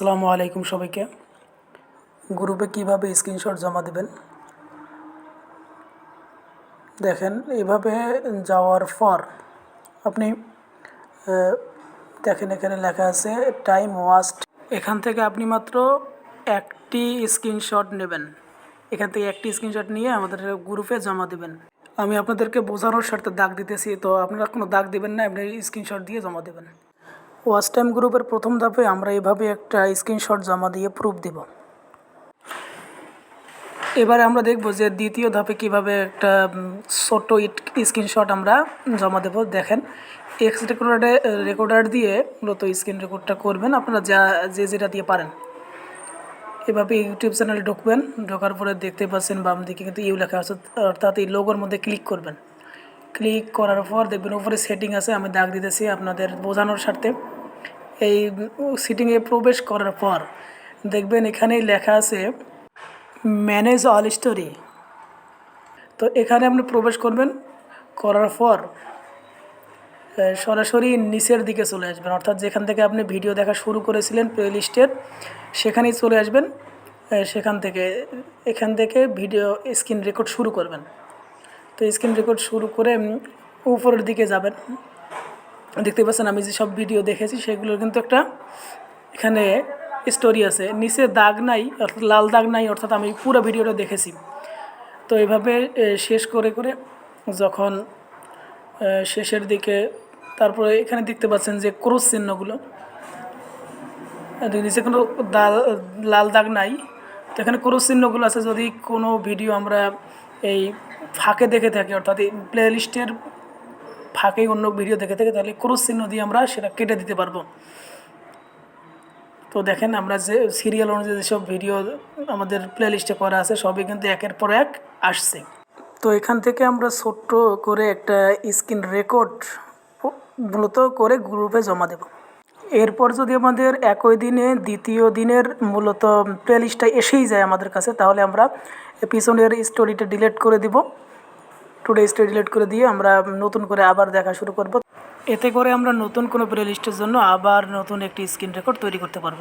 আসসালামু আলাইকুম সবাইকে। গ্রুপে কীভাবে স্ক্রিনশট জমা দেবেন? দেখেন, এভাবে যাওয়ার পর আপনি দেখেন এখানে লেখা আছে টাইম ওয়াস্ট এখান থেকে আপনি মাত্র একটি স্ক্রিনশট নেবেন। এখান থেকে একটি স্ক্রিনশট নিয়ে আমাদের গ্রুপে জমা দেবেন। আমি আপনাদেরকে বোঝানোর স্বার্থে দাগ দিতেছি, তো আপনারা কোনো দাগ দেবেন না, আপনি স্ক্রিনশট দিয়ে জমা দেবেন। ওয়াচ টাইম গ্রুপের প্রথম ধাপে আমরা এভাবে একটা স্ক্রিনশট জমা দিয়ে প্রুফ দেব। এবারে আমরা দেখব যে দ্বিতীয় ধাপে কীভাবে একটা ছোট স্ক্রিনশট আমরা জমা দেব। দেখেন এক্স রেকর্ডারে রেকর্ডার দিয়ে মূলত স্ক্রিন রেকর্ডটা করবেন আপনারা যা, যে যেটা দিয়ে পারেন। এভাবে ইউটিউব চ্যানেলে ঢুকবেন, ঢোকার পরে দেখতে পাচ্ছেন বাম দিকে কিন্তু ইউ লেখা আছে, অর্থাৎ এই লোগোর মধ্যে ক্লিক করবেন। ক্লিক করার পর দেখবেন উপরে সেটিং আছে, আমি দাগ দিতেছি আপনাদের বোঝানোর স্বার্থে। এই সিটিংয়ে প্রবেশ করার পর দেখবেন এখানেই লেখা আছে ম্যানেজ অল স্টোরি তো এখানে আপনি প্রবেশ করবেন, করার পর সরাসরি নিচের দিকে চলে আসবেন। অর্থাৎ যেখান থেকে আপনি ভিডিও দেখা শুরু করেছিলেন প্লেলিস্টের সেখানেই চলে আসবেন সেখান থেকে, এখান থেকে ভিডিও স্ক্রিন রেকর্ড শুরু করবেন। তো স্ক্রিন রেকর্ড শুরু করে উপরের দিকে যাবেন। দেখতে পাচ্ছেন আমি যে সব ভিডিও দেখেছি, সেগুলোর কিন্তু একটা এখানে স্টোরি আছে। নিচে দাগ নাই, অর্থাৎ লাল দাগ নাই, অর্থাৎ আমি পুরো ভিডিওটা দেখেছি। তো এভাবে শেষ করে করে যখন শেষের দিকে, তারপরে এখানে দেখতে পাচ্ছেন যে ক্রস চিহ্নগুলো। নিচে কোনো লাল দাগ নাই। তো এখানে ক্রস চিহ্নগুলো আছে, যদি কোনো ভিডিও আমরা এই ফাঁকে দেখে থাকি, অর্থাৎ এই প্লে লিস্টের ফাঁকেই অন্য ভিডিও দেখে থাকি, তাহলে ক্রস চিহ্ন দিয়ে আমরা সেটা কেটে দিতে পারব। তো দেখেন আমরা যে সিরিয়াল অনুযায়ী যেসব ভিডিও আমাদের প্লে লিস্টে করা আছে, সবই কিন্তু একের পর এক আসছে। তো এখান থেকে আমরা ছোট্ট করে একটা স্ক্রিন রেকর্ড মূলত করে গ্রুপে জমা দেব। এরপর যদি আমাদের একই দিনে, দ্বিতীয় দিনের মূলত প্লেলিস্টটা এসেই যায় আমাদের কাছে, তাহলে আমরা পিছনের স্টোরিটা ডিলেট করে দিব। টুডে স্টোরি ডিলেট করে দিয়ে আমরা নতুন করে আবার দেখা শুরু করব। এতে করে আমরা নতুন কোনো প্লে লিস্টের জন্য আবার নতুন একটি স্ক্রিন রেকর্ড তৈরি করতে পারব।